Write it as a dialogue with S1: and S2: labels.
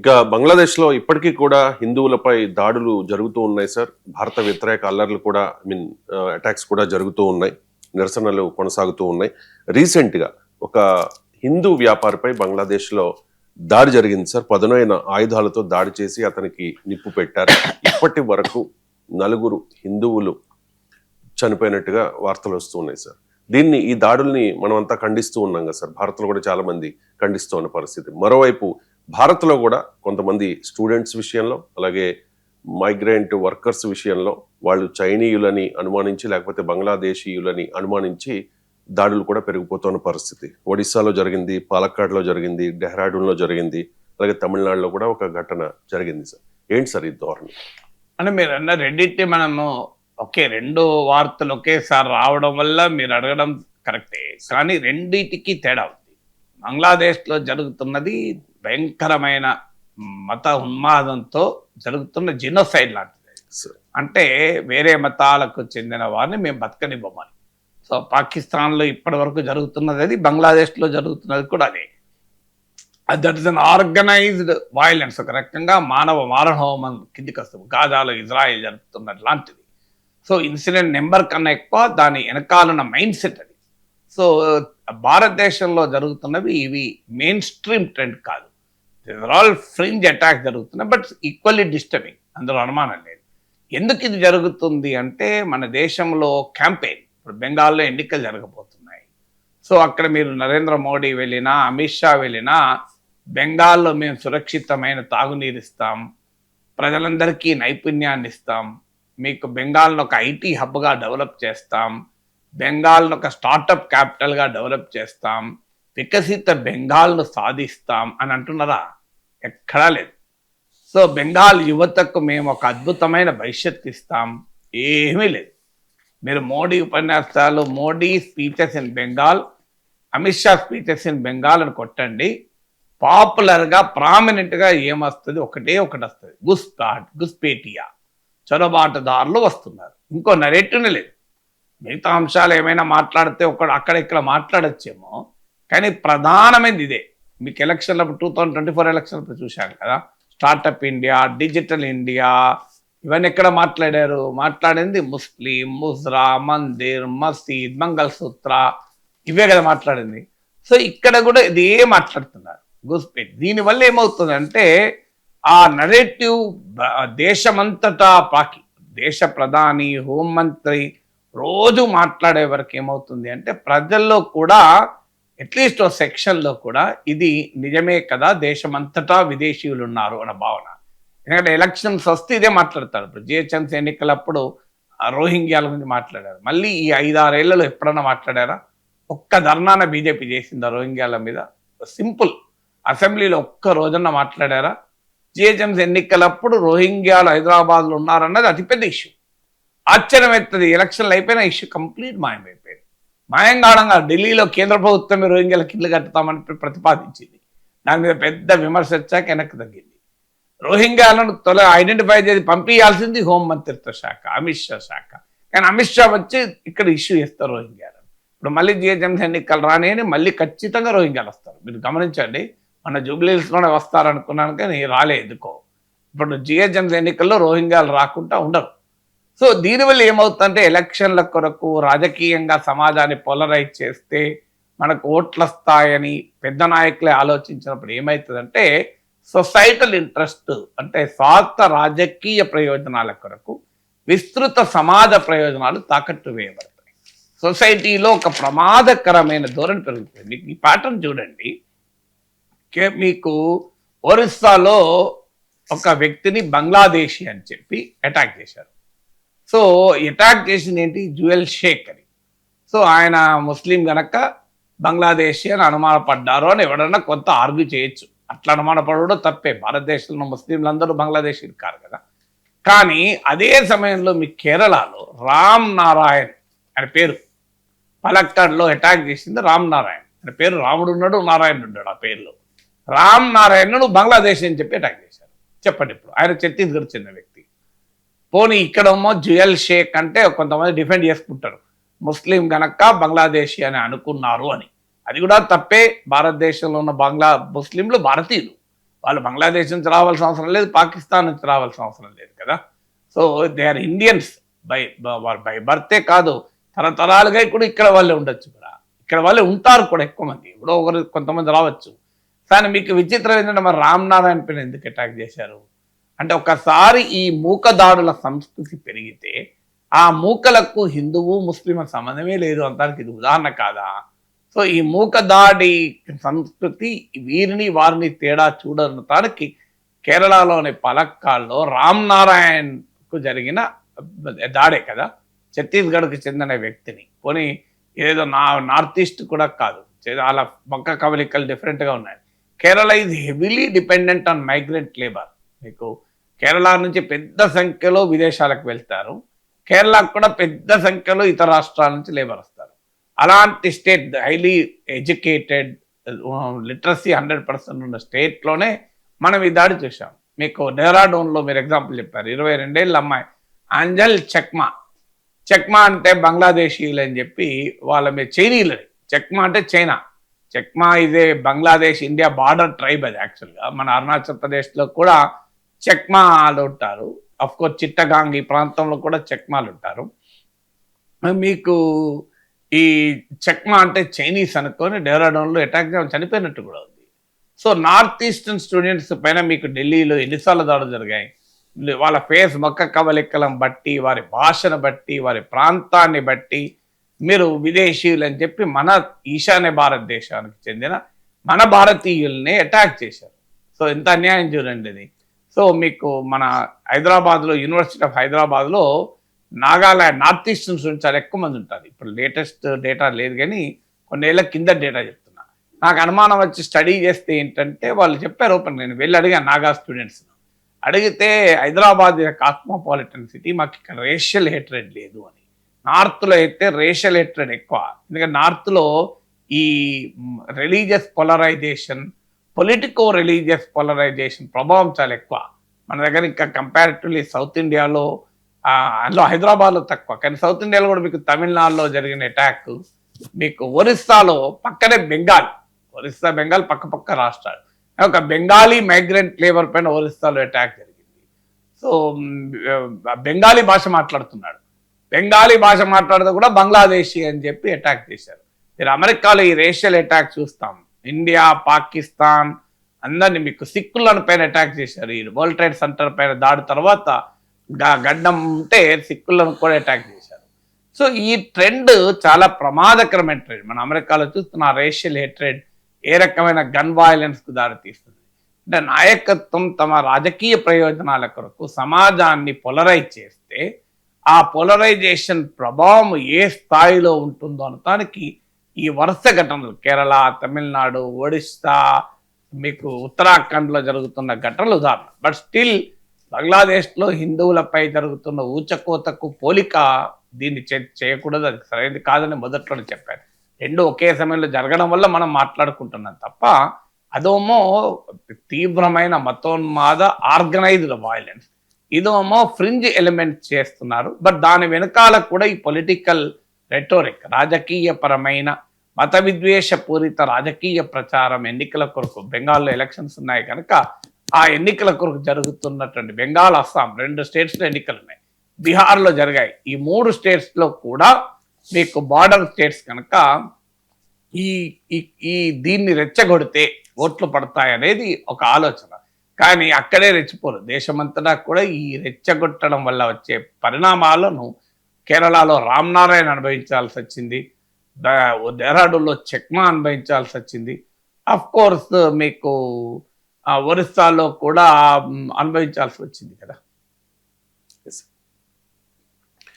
S1: ఇక బంగ్లాదేశ్లో ఇప్పటికీ కూడా హిందువులపై దాడులు జరుగుతూ ఉన్నాయి సార్. భారత వ్యతిరేక అల్లర్లు కూడా ఐ మీన్ అటాక్స్ కూడా జరుగుతూ ఉన్నాయి నిరసనలు కొనసాగుతూ ఉన్నాయి. రీసెంట్గా ఒక హిందూ వ్యాపారిపై బంగ్లాదేశ్లో దాడి జరిగింది సార్. పదునైన ఆయుధాలతో దాడి చేసి అతనికి నిప్పు పెట్టారు. ఇప్పటి వరకు నలుగురు హిందువులు చనిపోయినట్టుగా వార్తలు వస్తూ ఉన్నాయి సార్. దీన్ని ఈ దాడుల్ని మనమంతా ఖండిస్తూ ఉన్నాం కదా సార్. భారత్లో కూడా చాలా మంది ఖండిస్తూ ఉన్న పరిస్థితి. మరోవైపు భారత్లో కూడా కొంతమంది స్టూడెంట్స్ విషయంలో అలాగే మైగ్రెంట్ వర్కర్స్ విషయంలో వాళ్ళు చైనీయులని అనుమానించి లేకపోతే బంగ్లాదేశీయులని అనుమానించి దాడులు కూడా పెరిగిపోతున్న పరిస్థితి. ఒడిశాలో జరిగింది పాలక్కాడ్లో జరిగింది డెహ్రాడూన్లో జరిగింది అలాగే తమిళనాడులో కూడా ఒక ఘటన జరిగింది సార్. ఏంటి సార్ ఈ ధోరణి?
S2: అంటే మీరు అన్న రెండింటి మనము ఒకే రెండు వార్తలు ఒకేసారి రావడం వల్ల మీరు అడగడం కరెక్టే. కానీ రెండింటికి తేడా ఉంది. బంగ్లాదేశ్లో జరుగుతున్నది భయంకరమైన మత ఉన్మాదంతో జరుగుతున్న జినోసైడ్ లాంటిది. అంటే వేరే మతాలకు చెందిన వారిని మేము బతకనివ్వమని. సో పాకిస్తాన్లో ఇప్పటి వరకు జరుగుతున్నది అది బంగ్లాదేశ్లో జరుగుతున్నది కూడా అదే. That is an organised violence ఒక రకంగా మానవ మారణహోమం కిందికి వస్తుంది. గాజాలో ఇజ్రాయెల్ జరుపుతున్నది లాంటిది. సో ఇన్సిడెంట్ నెంబర్ కన్నా ఎక్కువ దాని వెనకాలన్న మైండ్ సెట్ సో భారతదేశంలో జరుగుతున్నవి ఇవి మెయిన్ స్ట్రీమ్ ట్రెండ్ కాదు. ఆల్ ఫ్రింజ్ అటాక్ జరుగుతున్నాయి బట్ ఈక్వల్లీ డిస్టర్బింగ్ అందులో అనుమానం లేదు. ఎందుకు ఇది జరుగుతుంది అంటే మన దేశంలో క్యాంపెయిన్ ఇప్పుడు బెంగాల్లో ఎన్నికలు జరగబోతున్నాయి. సో అక్కడ మీరు నరేంద్ర మోడీ వెళ్ళినా అమిత్ షా వెళ్ళినా బెంగాల్లో మేము సురక్షితమైన తాగునీరు ఇస్తాం ప్రజలందరికీ నైపుణ్యాన్ని ఇస్తాం మీకు బెంగాల్ను ఒక ఐటీ హబ్గా డెవలప్ చేస్తాం బెంగాల్ను ఒక స్టార్టప్ క్యాపిటల్గా డెవలప్ చేస్తాం వికసిత బెంగాల్ను సాధిస్తాం అని అంటున్నారా? ఎక్కడా లేదు. సో బెంగాల్ యువతకు మేము ఒక అద్భుతమైన భవిష్యత్తు ఇస్తాం. ఏమీ లేదు. మీరు మోడీ ఉపన్యాసాలు Modi speeches in Bengal Amit Shah speeches in Bengal అని కొట్టండి. పాపులర్గా ప్రామినెంట్గా ఏమొస్తుంది? ఒకటే ఒకటి వస్తుంది. గుస్పాట్ గుస్పేటియా చొరబాటుదారులు వస్తున్నారు. ఇంకో నరేటివ్నే లేదు. మిగతా అంశాలు ఏమైనా మాట్లాడితే ఒక్కడ అక్కడ ఇక్కడ మాట్లాడచ్చేమో. కానీ ప్రధానమైనది ఇదే. మీకు ఎలక్షన్లప్పుడు టూ థౌజండ్ ట్వంటీ ఫోర్ ఎలక్షన్లప్పుడు చూశాను కదా. స్టార్టప్ ఇండియా డిజిటల్ ఇండియా ఇవన్నీ ఎక్కడ మాట్లాడారు? మాట్లాడింది ముస్లిం ముజ్రా మందిర్ మసీద్ మంగళసూత్ర ఇవే కదా మాట్లాడింది. సో ఇక్కడ కూడా ఇదే మాట్లాడుతున్నారు. గుస్పేట్ దీనివల్ల ఏమవుతుందంటే ఆ నరేటివ్ దేశమంతటా పాకి దేశ ప్రధాని హోంమంత్రి రోజు మాట్లాడే వరకు ఏమవుతుంది అంటే ప్రజల్లో కూడా అట్లీస్ట్ ఓ సెక్షన్లో కూడా ఇది నిజమే కదా దేశమంతటా విదేశీయులు ఉన్నారు అన్న భావన. ఎందుకంటే ఎలక్షన్స్ వస్తే ఇదే మాట్లాడతారు. ఇప్పుడు జిహెచ్ఎంసీ ఎన్నికలప్పుడు ఆ రోహింగ్యాల గురించి మాట్లాడారు. మళ్ళీ ఈ ఐదారేళ్ళలో ఎప్పుడన్నా మాట్లాడారా? ఒక్క ధర్నాన బీజేపీ చేసిందా రోహింగ్యాల మీద? సింపుల్. అసెంబ్లీలో ఒక్క రోజున మాట్లాడారా? జిహెచ్ఎంసీ ఎన్నికలప్పుడు రోహింగ్యాలు హైదరాబాద్లో ఉన్నారన్నది అతిపెద్ద ఇష్యూ. ఆశ్చర్యం ఎత్తది ఎలక్షన్లు అయిపోయిన ఇష్యూ కంప్లీట్ మాయమైపోయింది. మాయం కావడంగా ఢిల్లీలో కేంద్ర ప్రభుత్వమే రోహింగ్యాలకు ఇల్లు కట్టుతామని ప్రతిపాదించింది. దాని మీద పెద్ద విమర్శ వచ్చాక వెనక్కి తగ్గింది. రోహింగ్యాలను తొల ఐడెంటిఫై చేసి పంపించాల్సింది హోం మంత్రిత్వ శాఖ అమిత్ షా శాఖ. కానీ అమిత్ షా వచ్చి ఇక్కడ ఇష్యూ చేస్తారు రోహింగ్యాలను. ఇప్పుడు మళ్ళీ జిహెచ్ఎంసీ ఎన్నికలు రాని మళ్ళీ ఖచ్చితంగా రోహింగ్యాలు వస్తారు. మీరు గమనించండి మన జూబ్లీస్లోనే వస్తారనుకున్నాను కానీ రాలే ఎందుకో. ఇప్పుడు జిహెచ్ఎంసీ ఎన్నికల్లో రోహింగ్యాలు రాకుండా ఉండరు. సో దీనివల్ల ఏమవుతుందంటే ఎలక్షన్ల కొరకు రాజకీయంగా సమాజాన్ని పోలరైజ్ చేస్తే మనకు ఓట్లు వస్తాయని పెద్ద నాయకులే ఆలోచించినప్పుడు ఏమవుతుందంటే సొసైటల్ ఇంట్రెస్ట్ అంటే స్వార్థ రాజకీయ ప్రయోజనాల కొరకు విస్తృత సమాజ ప్రయోజనాలు తాకట్టు వేయబడతాయి. సొసైటీలో ఒక ప్రమాదకరమైన ధోరణి పెరుగుతుంది. మీకు ఈ ప్యాటర్న్ చూడండి. మీకు ఒరిస్సాలో ఒక వ్యక్తిని బంగ్లాదేశీ అని చెప్పి అటాక్ చేశారు. సో అటాక్ చేసింది ఏంటి? జువెల్ షేక్ అని. సో ఆయన ముస్లిం గనక బంగ్లాదేశీ అని అనుమానపడ్డారు అని ఎవడన్నా కొంత ఆర్గ్యూ చేయొచ్చు. అట్లా అనుమానపడడం తప్పే. భారతదేశంలో ముస్లింలందరూ బంగ్లాదేశీలు కారు కదా. కానీ అదే సమయంలో మీ కేరళలో రామ్ నారాయణ్ ఆయన పేరు. పలక్కడ్లో అటాక్ చేసింది రామ్ నారాయణ్. ఆయన పేరు రాముడు ఉన్నాడు నారాయణ ఉన్నాడు ఆ పేరులో. రామ్ నారాయణను బంగ్లాదేశ్ అని చెప్పి అటాక్ చేశారు. చెప్పండి ఇప్పుడు. ఆయన ఛత్తీస్గఢ్ చెందిన వ్యక్తి. పోనీ ఇక్కడేమో జుయల్ షేక్ అంటే కొంతమంది డిఫెండ్ చేసుకుంటారు. ముస్లిం గనక బంగ్లాదేశీ అని అనుకున్నారు అని. అది కూడా తప్పే. భారతదేశంలో ఉన్న బంగ్లా ముస్లింలు భారతీయులు. వాళ్ళు బంగ్లాదేశ్ నుంచి రావాల్సిన అవసరం లేదు పాకిస్తాన్ నుంచి రావాల్సిన అవసరం లేదు కదా. So they are Indians by by birth కాదు. తరతరాలుగా కూడా ఇక్కడ వాళ్ళే ఉండొచ్చు కూడా. ఇక్కడ వాళ్ళే ఉంటారు కూడా ఎక్కువ మంది. ఇప్పుడు ఒకరు కొంతమంది రావచ్చు. కానీ మీకు విచిత్రం ఏంటంటే మరి రామ్ నారాయణ పైన ఎందుకు అటాక్ చేశారు? అంటే ఒకసారి ఈ మూకదాడుల సంస్కృతి పెరిగితే ఆ మూకలకు హిందువు ముస్లిం సంబంధమే లేదు అంటానికి ఇది ఉదాహరణ కాదా? సో ఈ మూకదాడి సంస్కృతి వీరిని వారిని తేడా చూడటానికి కేరళలోని పలక్కాల్లో రామ్ నారాయణ్కు జరిగిన దాడే కదా? ఛత్తీస్గఢ్కు చెందిన వ్యక్తిని. పోనీ ఏదో నా నార్త్ ఈస్ట్ కూడా కాదు. అలా పక్క కవలికలు డిఫరెంట్గా ఉన్నాయి. Kerala is heavily dependent on migrant labour మీకు కేరళ నుంచి పెద్ద సంఖ్యలో విదేశాలకు వెళ్తారు. కేరళకు కూడా పెద్ద సంఖ్యలో ఇతర రాష్ట్రాల నుంచి లేబర్ వస్తారు. అలాంటి state highly educated literacy hundred percent ఉన్న స్టేట్లోనే మనం ఈ దాడి చూసాం మీకు డెహ్రాడూన్లో మీరు ఎగ్జాంపుల్ చెప్పారు. ఇరవై రెండేళ్ళ అమ్మాయి అంజల్ చక్మా. చెక్మా అంటే బంగ్లాదేశీయులు అని చెప్పి వాళ్ళ మీద చైనీయులని చెక్మా అంటే చైనా. చెక్మా ఇదే బంగ్లాదేశ్ ఇండియా బార్డర్ ట్రైబ్ అది యాక్చువల్గా. మన అరుణాచల్ ప్రదేశ్లో కూడా చెక్మాలు ఉంటారు అఫ్ కోర్స్ చిట్టగాంగ్ ఈ ప్రాంతంలో కూడా చెక్మాలు ఉంటారు మీకు ఈ చెక్మా అంటే చైనీస్ అనుకొని డెహ్రాడూన్లో అటాక్ చనిపోయినట్టు కూడా ఉంది. సో నార్త్ ఈస్టర్న్ స్టూడెంట్స్ పైన మీకు ఢిల్లీలో ఎన్నిసార్లు దాడులు జరిగాయి. వాళ్ళ ఫేస్ మొక్క కవలికలను బట్టి వారి భాషను బట్టి వారి ప్రాంతాన్ని బట్టి మీరు విదేశీయులు అని చెప్పి మన ఈశాన్య భారతదేశానికి చెందిన మన భారతీయుల్ని అటాక్ చేశారు. సో ఎంత అన్యాయం చూడండి ఇది. సో మీకు మన హైదరాబాద్లో యూనివర్సిటీ ఆఫ్ హైదరాబాద్లో నాగాలాండ్ నార్త్ ఈస్ట్ నుంచి చాలా ఎక్కువ మంది ఉంటారు. ఇప్పుడు లేటెస్ట్ డేటా లేదు కానీ కొన్నేళ్ళ కింద డేటా చెప్తున్నా. నాకు అనుమానం వచ్చి స్టడీ చేస్తే ఏంటంటే వాళ్ళు చెప్పారు ఓపెన్ నేను వెళ్ళి అడిగాను నాగా స్టూడెంట్స్ అడిగితే హైదరాబాద్ కాస్మోపాలిటన్ సిటీ మాకు ఇక్కడ రేషియల్ హేట్రెడ్ లేదు అని. నార్త్లో అయితే రేషియల్ హేట్రెడ్ ఎక్కువ. ఎందుకంటే నార్త్లో ఈ religious polarisation politico religious polarisation ప్రభావం చాలా ఎక్కువ. మన దగ్గర ఇంకా కంపారిటివ్లీ సౌత్ ఇండియాలో అందులో హైదరాబాద్లో తక్కువ. కానీ సౌత్ ఇండియాలో కూడా మీకు తమిళనాడులో జరిగిన అటాక్ మీకు ఒరిస్సాలో పక్కనే బెంగాల్. ఒరిస్సా బెంగాల్ పక్క పక్క రాష్ట్రాలు. ఒక బెంగాలీ మైగ్రెంట్ లేబర్ పైన ఒరిస్సాలో అటాక్ జరిగింది. సో బెంగాలీ భాష మాట్లాడుతున్నాడు. బెంగాలీ భాష మాట్లాడితే కూడా బంగ్లాదేశీ అని చెప్పి అటాక్ చేశారు. మీరు అమెరికాలో ఈ రేషియల్ అటాక్ చూస్తాం. ఇండియా పాకిస్తాన్ అందరిని మీకు సిక్కులను పైన అటాక్ చేశారు. ఈ వరల్డ్ ట్రేడ్ సెంటర్ పైన దాడి తర్వాత గడ్డం ఉంటే సిక్కులను కూడా అటాక్ చేశారు. సో ఈ ట్రెండ్ చాలా ప్రమాదకరమైన ట్రెండ్ మన అమెరికాలో చూస్తున్న రేషియల్ హెట్రెడ్ ఏ రకమైన గన్ వైలెన్స్కు దారితీస్తుంది? అంటే నాయకత్వం తమ రాజకీయ ప్రయోజనాల కొరకు సమాజాన్ని పొలరైజ్ చేస్తే ఆ పొలరైజేషన్ ప్రభావం ఏ స్థాయిలో ఉంటుందో అనటానికి ఈ వరుస ఘటనలు కేరళ తమిళనాడు ఒడిస్సా మీకు ఉత్తరాఖండ్లో జరుగుతున్న ఘటనలు ఉదాహరణ. బట్ స్టిల్ బంగ్లాదేశ్లో హిందువులపై జరుగుతున్న ఊచకోతకు పోలిక దీన్ని చేయకూడదు అది సరైనది కాదని మొదట్లోనే చెప్పాను రెండు ఒకే సమయంలో జరగడం వల్ల మనం మాట్లాడుకుంటున్నాం తప్ప అదేమో తీవ్రమైన మతోన్మాద ఆర్గనైజ్డ్ వైలెన్స్ ఇదేమో ఫ్రింజ్ ఎలిమెంట్ చేస్తున్నారు. బట్ దాని వెనకాల కూడా ఈ పొలిటికల్ రెటోరిక్ రాజకీయ పరమైన మత విద్వేష పూరిత రాజకీయ ప్రచారం ఎన్నికల కొరకు బెంగాల్లో ఎలక్షన్స్ ఉన్నాయి కనుక ఆ ఎన్నికల కొరకు జరుగుతున్నటువంటి బెంగాల్ అస్సాం రెండు స్టేట్స్లో ఎన్నికలు ఉన్నాయి. బీహార్లో జరిగాయి. ఈ మూడు స్టేట్స్లో కూడా మీకు బార్డర్ స్టేట్స్ కనుక ఈ ఈ- దీన్ని రెచ్చగొడితే ఓట్లు పడతాయనేది ఒక ఆలోచన. కానీ అక్కడే రెచ్చిపోరు. దేశమంతటా కూడా ఈ రెచ్చగొట్టడం వల్ల వచ్చే పరిణామాలను కేరళలో రామ్నారాయణ అనుభవించాల్సి వచ్చింది. డెహ్రాడూన్లో చెక్మా అనుభవించాల్సి వచ్చింది అఫ్ కోర్స్ మీకు ఆ, ఒరిస్సాలో కూడా అనుభవించాల్సి వచ్చింది కదా.